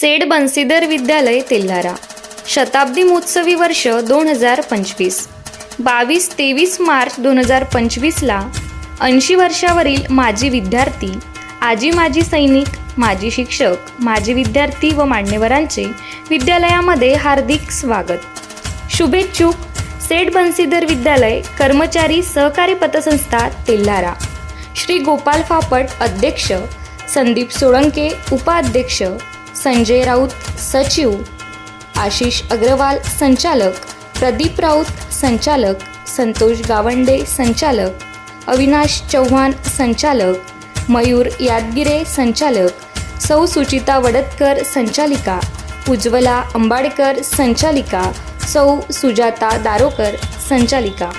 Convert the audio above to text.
Sed Bansidhar विद्यालय तेल्हारा. शताब्दी महोत्सवी वर्ष दोन हजार पंचवीस. बावीस तेवीस मार्च दोन हजार पंचवीसला ऐंशी वर्षावरील माजी विद्यार्थी आजी माजी सैनिक माजी शिक्षक माजी विद्यार्थी व मान्यवरांचे विद्यालयामध्ये हार्दिक स्वागत. शुभेच्छुक सेठ बंसीधर विद्यालय कर्मचारी सहकारी पतसंस्था तेल्हारा. श्री गोपाल फापट अध्यक्ष संदीप सोळंके उपाध्यक्ष संजय राऊत सचिव. आशिष अग्रवाल संचालक. प्रदीप राऊत संचालक. संतोष गावंडे संचालक. अविनाश चव्हाण संचालक. मयूर यादगिरे संचालक. सौ सुचिता वडतकर संचालिका. उज्ज्वला अंबाडकर संचालिका. सौ सुजाता दारोकर संचालिका.